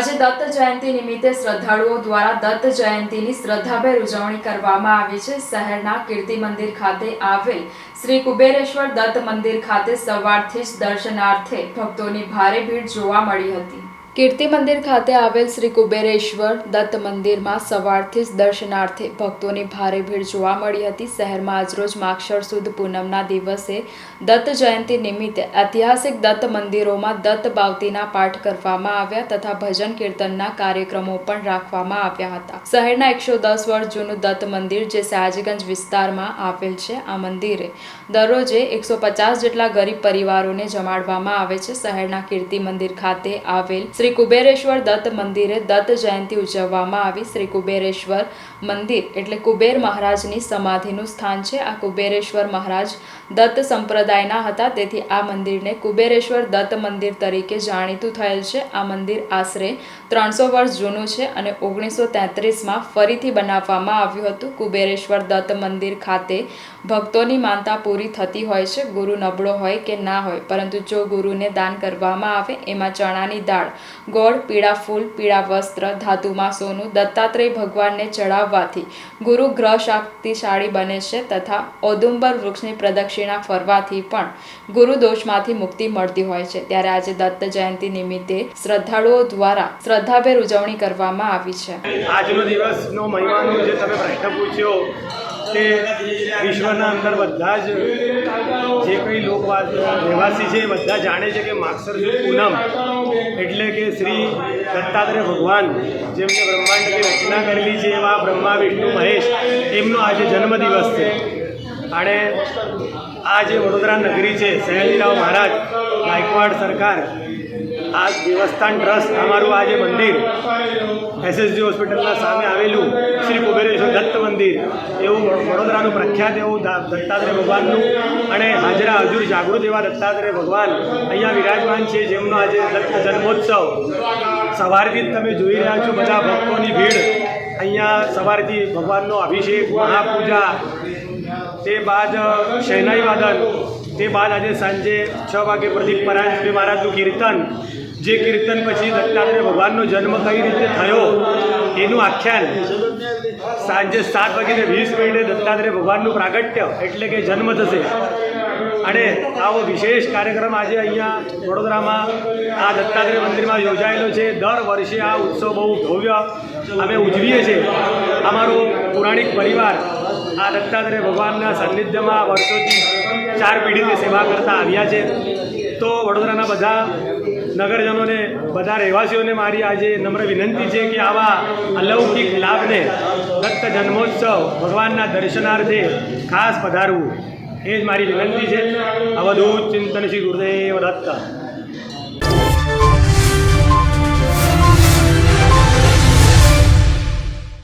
આજે દત્ત જયંતિ નિમિત્તે શ્રદ્ધાળુઓ દ્વારા દત્ત જયંતિની શ્રદ્ધાભેર ઉજવણી કરવામાં આવી છે. શહેરના કીર્તિ મંદિર ખાતે આવેલ શ્રી કુબેરેશ્વર દત્ત મંદિર ખાતે સવારથી જ દર્શનાર્થે ભક્તોની ભારે ભીડ જોવા મળી હતી. કીર્તિ મંદિર ખાતે આવેલ શ્રી કુબેરેશ્વર દત્ત મંદિરમાં સવારથી જ દર્શનાર્થે ભક્તોની ભારે ભીડ જોવા મળી હતી. શહેરમાં આજરોજ માક્ષર સુદ પૂનમના દિવસે દત્ત જયંતિ નિમિત્તે ઐતિહાસિક દત્ત મંદિરોમાં દત્ત બાવતીના પાઠ કરવામાં આવ્યા તથા ભજન કીર્તનના કાર્યક્રમો પણ રાખવામાં આવ્યા હતા. શહેરના એકસો દસ વર્ષ જૂનું દત્ત મંદિર જે સયાજીગંજ વિસ્તારમાં આવેલ છે, આ મંદિરે દરરોજે એકસો પચાસ જેટલા ગરીબ પરિવારોને જમાડવામાં આવે છે. શહેરના કીર્તિ મંદિર ખાતે આવેલ શ્રી કુબેરેશ્વર દત્ત મંદિરે દત્ત જયંતિ ઉજવવામાં આવી. શ્રી કુબેરેશ્વર મંદિર એટલે કુબેર મહારાજની સમાધિનું સ્થાન છે. આ કુબેરેશ્વર મહારાજ દત્ત સંપ્રદાયના હતા. તેથી આ મંદિરને કુબેરેશ્વર દત્ત મંદિર તરીકે જાણીતું થયેલ છે. આ મંદિર આશરે ત્રણસો વર્ષ જૂનું છે અને ઓગણીસો તેત્રીસમાં ફરીથી બનાવવામાં આવ્યું હતું. કુબેરેશ્વર દત્ત મંદિર ખાતે ભક્તોની માનતા પૂરી થતી હોય છે. ગુરુ નબળો હોય કે ના હોય, પરંતુ જો ગુરુને દાન કરવામાં આવે, એમાં ચણાની દાળ ગોળ, પીળા ફૂલ, પીળા વસ્ત્ર, ધાતુમાં સોનું, દત્તાત્રેય ભગવાનને ચડાવવાથી ગુરુ ગ્રહ શક્તિશાળી બને છે તથા ઔદુંબર વૃક્ષની પ્રદક્ષિણા ફરવાથી પણ ગુરુ દોષમાંથી મુક્તિ મળતી હોય છે. ત્યારે આજે દત્ત જયંતિ નિમિત્તે શ્રદ્ધાળુઓ દ્વારા શ્રદ્ધાભેર ઉજવણી કરવામાં આવી છે. આજનો દિવસનો મહિમાનો જે તમે પ્રશ્ન પૂછ્યો તે વિશ્વના અંદર બધા જ જે કંઈ લોકવાસ રહેવાસી છે બધા જાણે છે કે માક્ષર પૂનમ. એટલે કે શ્રી દત્તાત્રેય ભગવાન જેમને બ્રહ્માંડની રચના કરેલી છે એવા બ્રહ્મા, વિષ્ણુ, મહેશ, એમનો આજે જન્મદિવસ છે. અને આ જે વડોદરા નગરી છે સયાજીરાવ મહારાજ, ગાયકવાડ સરકાર આ દેવસ્થાન ટ્રસ્ટ અમારું આજે મંદિર એસએસજી હોસ્પિટલના સામે આવેલું શ્રી કુબેરેશ્વર દત્ત મંદિર. એવું વડોદરાનું પ્રખ્યાત એવું દત્તાત્રેય ભગવાનનું અને હાજરા હજુર જાગૃત એવા દત્તાત્રેય ભગવાન અહીંયા વિરાજમાન છે, જેમનો આજે દત્ત જન્મોત્સવ. સવારથી જ તમે જોઈ રહ્યા છો બધા ભક્તોની ભીડ. અહીંયા સવારથી ભગવાનનો અભિષેક, મહાપૂજા, તે બાદ શહેનાઈ વાદન તે બાદ આજે સાંજે છ વાગે પ્રદીપ પરાજપે મહારાજનું કીર્તન, જે કીર્તન પછી દત્તાત્રેય ભગવાનનો જન્મ કઈ રીતે થયો, એનું આખ્યાન સાંજે સાત વાગીને વીસ મિનિટે દત્તાત્રેય ભગવાનનું પ્રાગટ્ય એટલે કે જન્મ થશે. અને આવો વિશેષ કાર્યક્રમ આજે અહીંયા વડોદરામાં આ દત્તાત્રેય મંદિરમાં યોજાયેલો છે. દર વર્ષે આ ઉત્સવ બહુ ભવ્ય અમે ઉજવીએ છીએ. અમારો પૌરાણિક પરિવાર આ દત્તાત્રેય ભગવાનના સાનિધ્યમાં વર્ષોથી ચાર પેઢીથી સેવા કરતા આવ્યા છે. તો વડોદરાના બધા નગરજનોને, બધા રહેવાસીઓને મારી આજે નમ્ર વિનંતી છે કે આવા અલૌકિક લાભને દત્ત જન્મોત્સવ ભગવાનના દર્શનાર્થે ખાસ પધારવું. એ જ મારી વિનંતી છે. અવધૂત ચિંતન શ્રી ગુરુદેવ દત્ત.